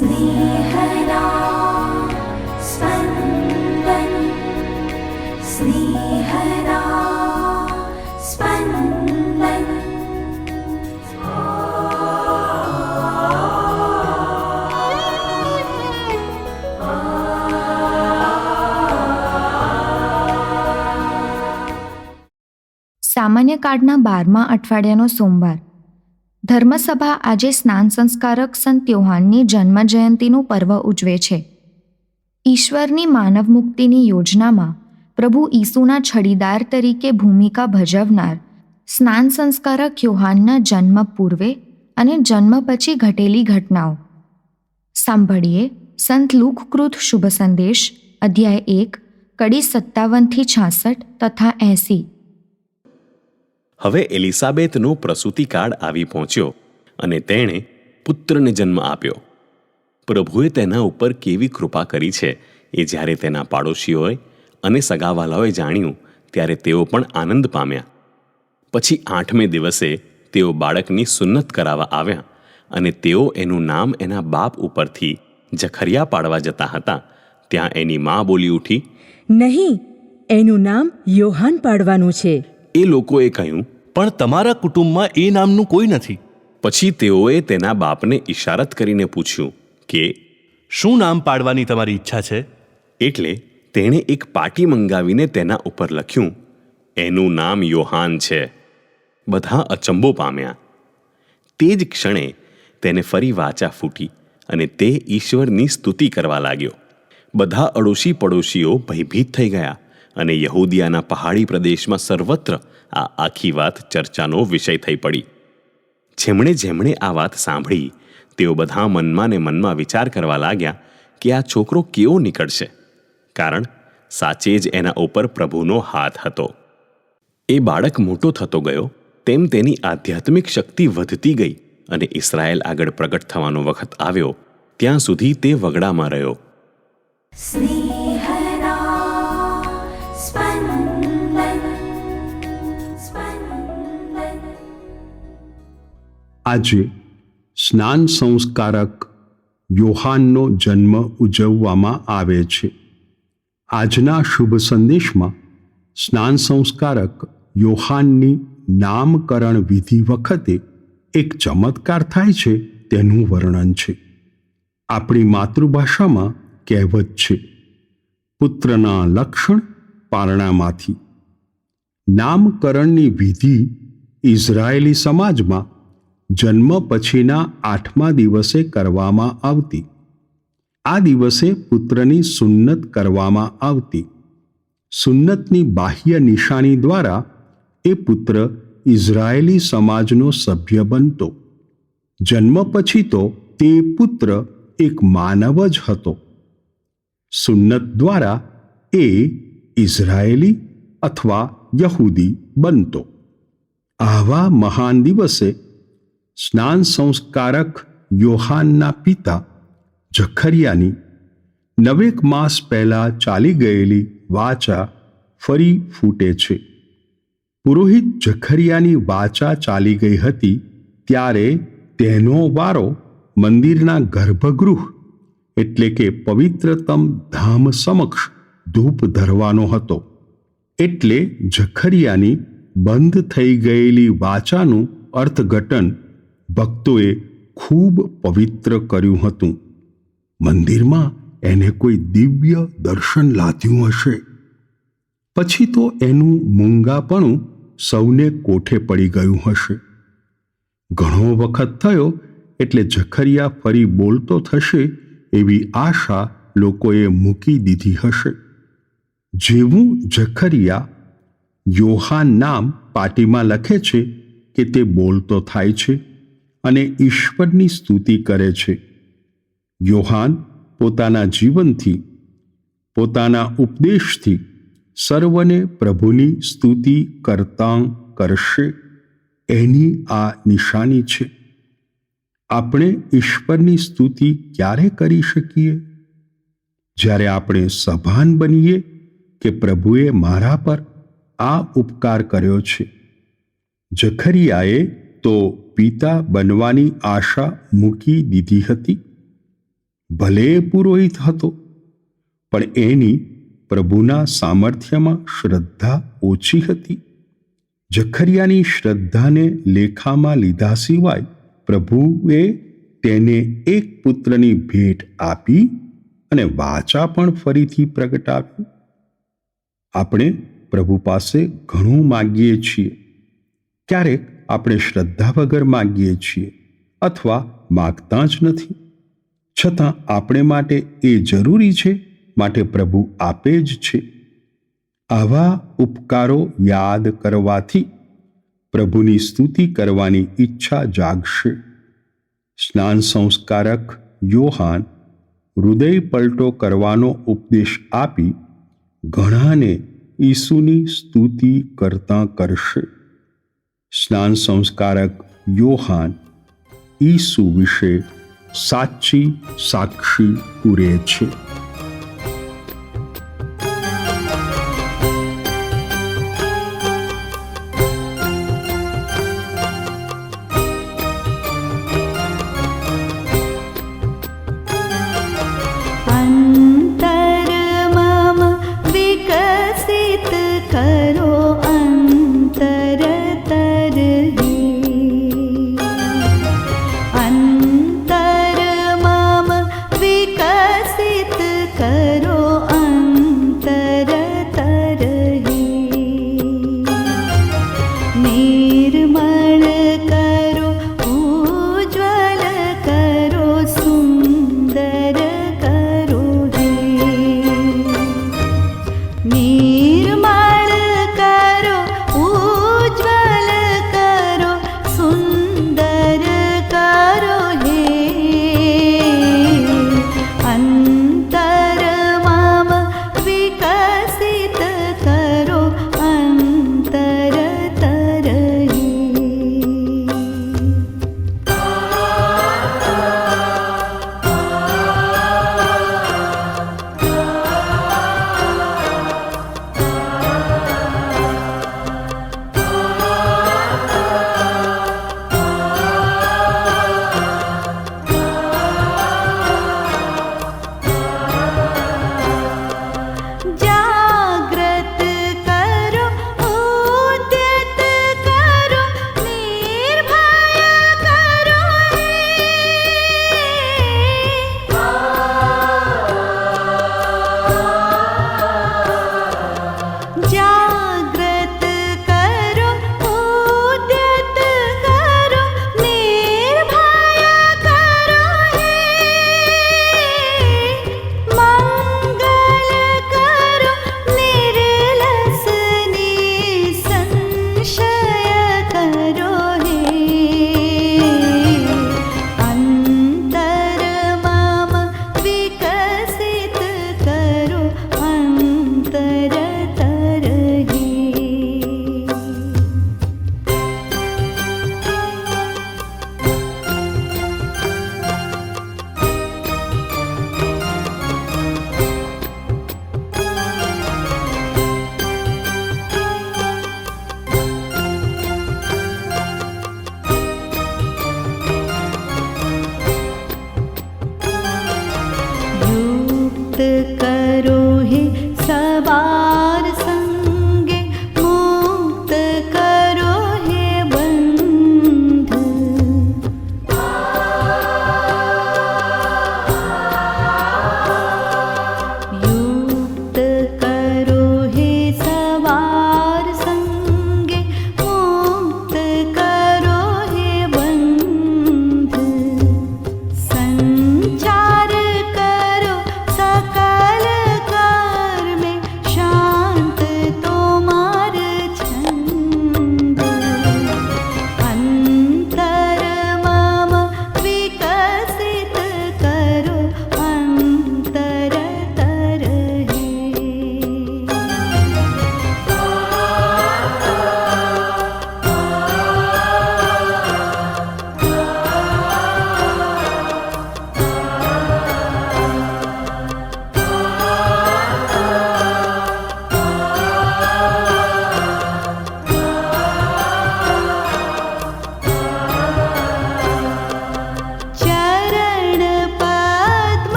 स्नेहदा स्पन्दन् स्नेहदा स्पन्दन् સામાન્ય કાળના બારમા અઠવાડિયાનો સોમવાર ધર્મસભા આજે સ્નાન સંસ્કારક સંત યોહાનની જન્મ જયંતિનું પર્વ ઉજવે છે. ઈશ્વરની માનવ મુક્તિની યોજનામાં પ્રભુ ઈસુના છડીદાર તરીકે ભૂમિકા ભજવનાર સ્નાન સંસ્કારક યોહાનના જન્મ પૂર્વે અને જન્મ પછી ઘટેલી ઘટનાઓ. સાંભળીએ સંત લુકકૃત શુભ સંદેશ, અધ્યાય એક, કડી સત્તાવનથી છાસઠ તથા એંસી. હવે એલિસાબેતનો પ્રસૂતિકાળ આવી પહોંચ્યો અને તેણે પુત્રને જન્મ આપ્યો. પ્રભુએ તેના ઉપર કેવી કૃપા કરી છે એ જ્યારે તેના પાડોશીઓએ અને સગાવાલાઓએ જાણ્યું, ત્યારે તેઓ પણ આનંદ પામ્યા. પછી આઠમે દિવસે તેઓ બાળકની સુન્નત કરાવવા આવ્યા અને તેઓ એનું નામ એના બાપ ઉપરથી જખરિયા પાડવા જતા હતા. ત્યાં એની મા બોલી ઉઠી, નહીં, એનું નામ યોહાન પાડવાનું છે. એ લોકોએ કહ્યું પણ તમારા કુટુંબમાં એ નામનું કોઈ નથી. પછી તેઓએ તેના બાપને ઇશારત કરીને પૂછ્યું કે શું નામ પાડવાની તમારી ઈચ્છા છે? એટલે તેણે એક પાટી મંગાવીને તેના ઉપર લખ્યું એનું નામ યોહાન છે. બધા અચંબો પામ્યા. તે જ ક્ષણે તેને ફરી વાચા ફૂટી અને તે ઈશ્વરની સ્તુતિ કરવા લાગ્યો. બધા અડોશી પડોશીઓ ભયભીત થઈ ગયા. અને યહૂદિયાના પહાડી પ્રદેશમાં સર્વત્ર આ આખી વાત ચર્ચાનો વિષય થઈ પડી. જેમણે જેમણે આ વાત સાંભળી, તેઓ બધા મનમાં ને મનમાં વિચાર કરવા લાગ્યા કે આ છોકરો કેવો નીકળશે, કારણ સાચે જ એના ઉપર પ્રભુનો હાથ હતો. એ બાળક મોટો થતો ગયો, તેમ તેની આધ્યાત્મિક શક્તિ વધતી ગઈ અને ઇસરાયલ આગળ પ્રગટ થવાનો વખત આવ્યો, ત્યાં સુધી તે વગડામાં રહ્યો. આજે સ્નાન સંસ્કારક યોહાનનો જન્મ ઉજવવામાં આવે છે. આજના શુભ સંદેશમાં સ્નાન સંસ્કારક યોહાનની નામકરણ વિધિ વખતે એક ચમત્કાર થાય છે તેનું વર્ણન છે. આપણી માતૃભાષામાં કહેવત છે, પુત્રના લક્ષણ પારણામાંથી. નામકરણની વિધિ ઇઝરાયેલી સમાજમાં જન્મ પછીના આઠમા દિવસે કરવામાં આવતી. આ દિવસે પુત્રની સુન્નત કરવામાં આવતી. સુન્નતની બાહ્ય નિશાની દ્વારા એ પુત્ર ઇઝરાયેલી સમાજનો સભ્ય બનતો. જન્મ પછી તો તે પુત્ર એક માનવ જ હતો. સુન્નત દ્વારા એ ઇઝરાયેલી અથવા યહૂદી બનતો. આવા મહાન દિવસે સ્નાન સંસ્કારક યોહાનના પિતા ઝખરિયાની નવેક માસ પહેલાં ચાલી ગયેલી વાચા ફરી ફૂટે છે. પુરોહિત જખરિયાની વાચા ચાલી ગઈ હતી ત્યારે તેનો વારો મંદિરના ગર્ભગૃહ એટલે કે પવિત્રતમ ધામ સમક્ષ ધૂપ ધરવાનો હતો. એટલે ઝખરિયાની બંધ થઈ ગયેલી વાચાનું અર્થઘટન ભક્તોએ ખૂબ પવિત્ર કર્યું હતું. મંદિરમાં એને કોઈ દિવ્ય દર્શન લાદ્યું હશે. પછી તો એનું મૂંગાપણું સૌને કોઠે પડી ગયું હશે. ઘણો વખત થયો એટલે જખરિયા ફરી બોલતો થશે એવી આશા લોકોએ મૂકી દીધી હશે. જેવું જખરિયા યોહાન નામ પાટીમાં લખે છે કે તે બોલતો થાય છે. અને ઈશ્વરની સ્તુતિ કરે છે. યોહાન પોતાના જીવનથી, પોતાના ઉપદેશથી સર્વને પ્રભુની સ્તુતિ કરતાં કરશે. એની આ નિશાની છે. આપણે ઈશ્વરની સ્તુતિ ક્યારે કરી શકીએ? જ્યારે આપણે સભાન બનીએ કે પ્રભુએ મારા પર આ ઉપકાર કર્યો છે. જખરિયાએ તો પિતા બનવાની આશા મૂકી દીધી હતી. ભલે પુરોહિત હતો, પણ એની પ્રભુના સામર્થ્યમાં શ્રદ્ધા ઓછી હતી. જખરિયાની શ્રદ્ધાને લેખામાં લીધા સિવાય પ્રભુએ તેને એક પુત્રની ભેટ આપી અને વાચા પણ ફરીથી પ્રગટાવી આપણે પ્રભુ પાસે ઘણું માગીએ છીએ. ક્યારેક આપણે શ્રદ્ધા વગર માગીએ છીએ અથવા માગતા જ નથી. છતાં આપણે માટે એ જરૂરી છે, માટે પ્રભુ આપે જ છે. આવા ઉપકારો યાદ કરવાથી પ્રભુની સ્તુતિ કરવાની ઈચ્છા જાગશે. સ્નાન સંસ્કારક યોહાન હૃદય પલટો કરવાનો ઉપદેશ આપી ઘણાને ઈસુની સ્તુતિ કરતા કરશે. સ્નાન સંસ્કારક યોહાન ઈસુ વિશે સાચી સાક્ષી પૂરે છે.